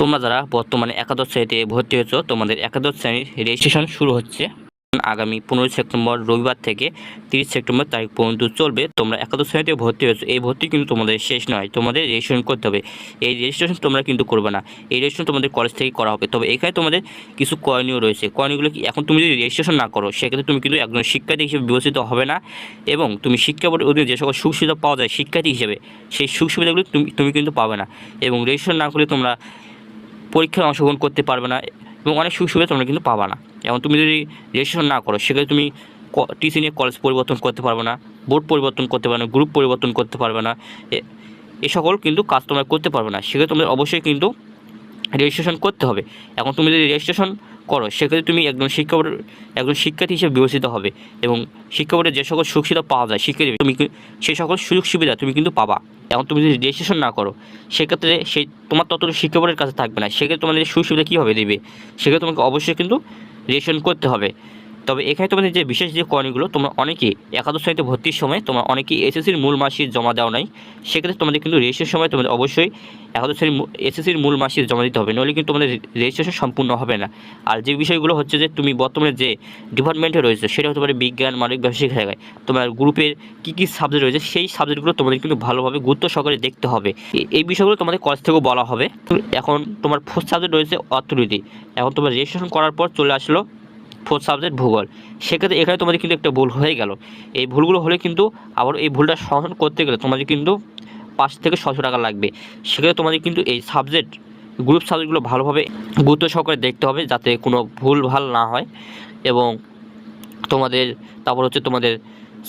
তোমরা যারা বর্তমানে একাদশ শ্রেণীতে ভর্তি হয়েছো, তোমাদের একাদশ শ্রেণির রেজিস্ট্রেশন শুরু হচ্ছে। আগামী পনেরোই সেপ্টেম্বর, রবিবার থেকে তিরিশ সেপ্টেম্বর তারিখ পর্যন্ত চলবে। তোমরা একাদশ শ্রেণীতে ভর্তি হয়েছো, এই ভর্তি কিন্তু তোমাদের শেষ নয়, তোমাদের রেজিস্ট্রেশন করতে হবে। এই রেজিস্ট্রেশন তোমরা কিন্তু করবে না, এই রেজিস্ট্রেশন তোমাদের কলেজ থেকে করা হবে। তবে এখানে তোমাদের কিছু করণীয় রয়েছে। করণীয়গুলো কি? এখন তুমি যদি রেজিস্ট্রেশন না করো, সেক্ষেত্রে তুমি কিন্তু একজন শিক্ষার্থী হিসেবে বিবেচিত হবে না এবং তুমি শিক্ষা বোর্ডের অধীনে যে সকল সুখ সুবিধা পাওয়া যায় শিক্ষার্থী হিসেবে, সেই সুখ সুবিধাগুলো তুমি তুমি কিন্তু পাবে না। এবং রেজিস্ট্রেশন না করলে তোমরা পরীক্ষায় অংশগ্রহণ করতে পারবে না এবং অনেক সুযোগ সুবিধা তোমরা কিন্তু পাবা না। এবং তুমি যদি রেজিস্ট্রেশন না করো, সেক্ষেত্রে তুমি টিসি নিয়ে কলেজ পরিবর্তন করতে পারবে না বোর্ড পরিবর্তন করতে পারবে না গ্রুপ পরিবর্তন করতে পারবে না, এ- সকল কিন্তু কাজ তোমরা করতে পারবে না। সেক্ষেত্রে তোমাদের অবশ্যই কিন্তু রেজিস্ট্রেশন করতে হবে। এখন তুমি যদি রেজিস্ট্রেশন করো, সেক্ষেত্রে তুমি একজন শিক্ষা বোর্ডের, একজন শিক্ষার্থী হিসেবে বিবেচিত হবে এবং শিক্ষা বোর্ডে যে সকল সুযোগ সুবিধা পাওয়া যায়, শিক্ষার্থী, তুমি সেই সকল সুযোগ সুবিধা তুমি কিন্তু পাবা। এবং তুমি যদি রেজিস্ট্রেশন না করো, সেক্ষেত্রে সেই, তোমার ততটা শিক্ষা বোর্ডের কাছে থাকবে না। সেক্ষেত্রে তোমাদের সুযোগ সুবিধা কীভাবে দেবে? সেক্ষেত্রে তোমাকে অবশ্যই কিন্তু রেজিস্ট্রেশন করতে হবে। তবে এখানে তোমাদের যে বিশেষ যে কয়েনগুলো, তোমরা অনেকেই একাদশ শ্রেণীতে ভর্তির সময় তোমরা অনেকেই এসএসসির মূল মাসিক জমা দেওয়া নাই। সেক্ষেত্রে তোমাদের কিন্তু রেজিস্ট্রেশন সময় তোমাদের অবশ্যই একাদশ শ্রেণির এসএসসির মূল মাসির জমা দিতে হবে। নইলে কিন্তু তোমাদের রেজিস্ট্রেশন সম্পূর্ণ হবে না। আর যে বিষয়গুলো হচ্ছে যে তুমি বর্তমানে যে ডিপার্টমেন্টে রয়েছে, সেটা হতে পারে বিজ্ঞান, মানবিক ব্যবসায়িক জায়গায়। তোমার গ্রুপের কী কী সাবজেক্ট রয়েছে, সেই সাবজেক্টগুলো তোমাদের কিন্তু ভালোভাবে গুরুত্ব সহকারে দেখতে হবে। এই বিষয়গুলো তোমাদের কলেজ থেকেও বলা হবে। এখন তোমার ফোর্থ সাবজেক্ট রয়েছে অর্থনীতি। এখন তোমার রেজিস্ট্রেশন করার পর চলে আসলো ফোর্থ সাবজেক্ট ভূগোল। সেক্ষেত্রে এখানে তোমাদের কিন্তু একটা ভুল হয়ে গেল। এই ভুলগুলো হলে কিন্তু আবার এই ভুলটা সমাধান করতে গেলে তোমাদের কিন্তু পাঁচ থেকে ছশো টাকা লাগবে। সেক্ষেত্রে তোমাদের কিন্তু এই সাবজেক্ট গ্রুপ সাবজেক্টগুলো ভালোভাবে গুরুত্ব সহকারে দেখতে হবে যাতে কোনো ভুল ভালো না হয়। এবং তোমাদের, তারপর হচ্ছে তোমাদের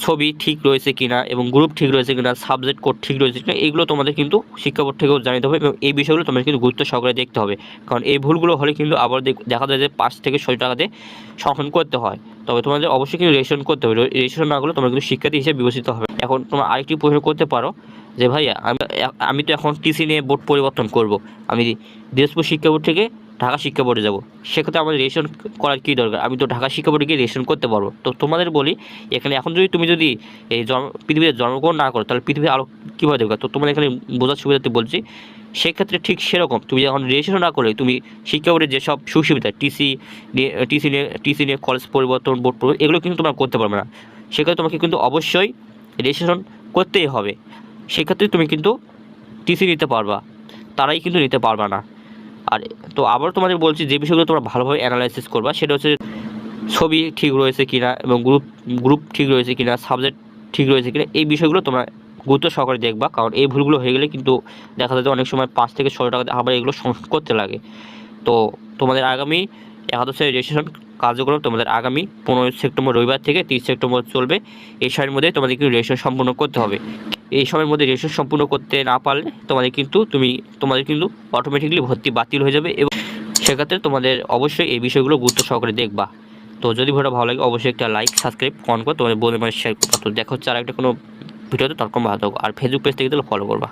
ছবি ঠিক রয়েছে কিনা এবং গ্রুপ ঠিক রয়েছে কিনা সাবজেক্ট কোড ঠিক রয়েছে কিনা এইগুলো তোমাদের কিন্তু শিক্ষা বোর্ড থেকেও জানিতে হবে এবং এই বিষয়গুলো তোমাদের কিন্তু গুরুত্ব সহকারে দেখতে হবে। কারণ এই ভুলগুলো হলে কিন্তু আবার দেখা যায় যে পাঁচ থেকে ছয় টাকাতে সংশোধন করতে হয়। তবে তোমাদের অবশ্যই কিন্তু রেজিস্ট্রেশন করতে হবে। রেজিস্ট্রেশন না করলে তোমরা কিন্তু শিক্ষার্থী হিসেবে বিবেচিত হবে। এখন তোমরা আরেকটি প্রশ্ন করতে পারো যে ভাইয়া, আমি আমি তো এখন টিসি নিয়ে বোর্ড পরিবর্তন করব। আমি দিনাজপুর শিক্ষা বোর্ড থেকে ঢাকা শিক্ষা বোর্ডে যাব। সেক্ষেত্রে আমাদের রেজিস্ট্রেশন করার কী দরকার? আমি তো ঢাকা শিক্ষা বোর্ডে গিয়ে রেজিস্ট্রেশন করতে পারব। তো তোমাদের বলি, এখানে এখন যদি তুমি যদি এই জন্ম, পৃথিবীতে জন্মগ্রহণ না করো, তাহলে পৃথিবীর আরও কীভাবে দেখবে তো তোমাদের এখানে বোঝার সুবিধাতে বলছি, সেক্ষেত্রে ঠিক সেরকম। তুমি যখন রেজিস্ট্রেশন না করলে, তুমি শিক্ষা বোর্ডের যেসব সুবিধা, টিসি নিয়ে টিসি নিয়ে টিসি নিয়ে কলেজ পরিবর্তন, বোর্ড পরিবর্তন এগুলো কিন্তু তোমরা করতে পারবে না। সেক্ষেত্রে তোমাকে কিন্তু অবশ্যই রেজিস্ট্রেশন করতেই হবে। সেক্ষেত্রে তুমি কিন্তু টিসি নিতে পারবা। তারাই কিন্তু নিতে পারবা না। আর তো আবার তোমাদের বলছি, যে বিষয়গুলো তোমরা ভালোভাবে অ্যানালাইসিস করবা, সেটা হচ্ছে ছবি ঠিক রয়েছে কিনা এবং গ্রুপ গ্রুপ ঠিক রয়েছে কিনা সাবজেক্ট ঠিক রয়েছে কিনা, এই বিষয়গুলো তোমরা গুরুত্ব সহকারে দেখবা। কারণ এই ভুলগুলো হয়ে গেলে কিন্তু দেখা যায় অনেক সময় পাঁচ থেকে ছয় টাকা আবার এগুলো সংশোধন করতে লাগে। তো তোমাদের আগামী একাদশের রেজিস্ট্রেশন কার্যক্রম তোমাদের আগামী পনেরোই সেপ্টেম্বর রবিবার থেকে তিরিশ সেপ্টেম্বর চলবে। এই সময়ের মধ্যে তোমাদের কিন্তু রেজিস্ট্রেশন সম্পূর্ণ করতে হবে। এই সময়ের মধ্যে রেজিস্ট্রেশন সম্পূর্ণ করতে না পারলে তোমাদের কিন্তু তুমি, তোমাদের কিন্তু অটোমেটিকলি ভর্তি বাতিল হয়ে যাবে এবং সেক্ষেত্রে তোমাদের অবশ্যই এই বিষয়গুলো গুরুত্ব সহকারে দেখবা। তো যদি ভিডিওটা ভালো লাগে, অবশ্যই একটা লাইক সাবস্ক্রাইব কমেন্ট করো তোমাদের বন্ধু মানে শেয়ার করবা। তো দেখা হচ্ছে আর একটা কোনো ভিডিওতে তর্ক ভালো আর ফেসবুক পেজ থেকে তাহলে ফলো করবা।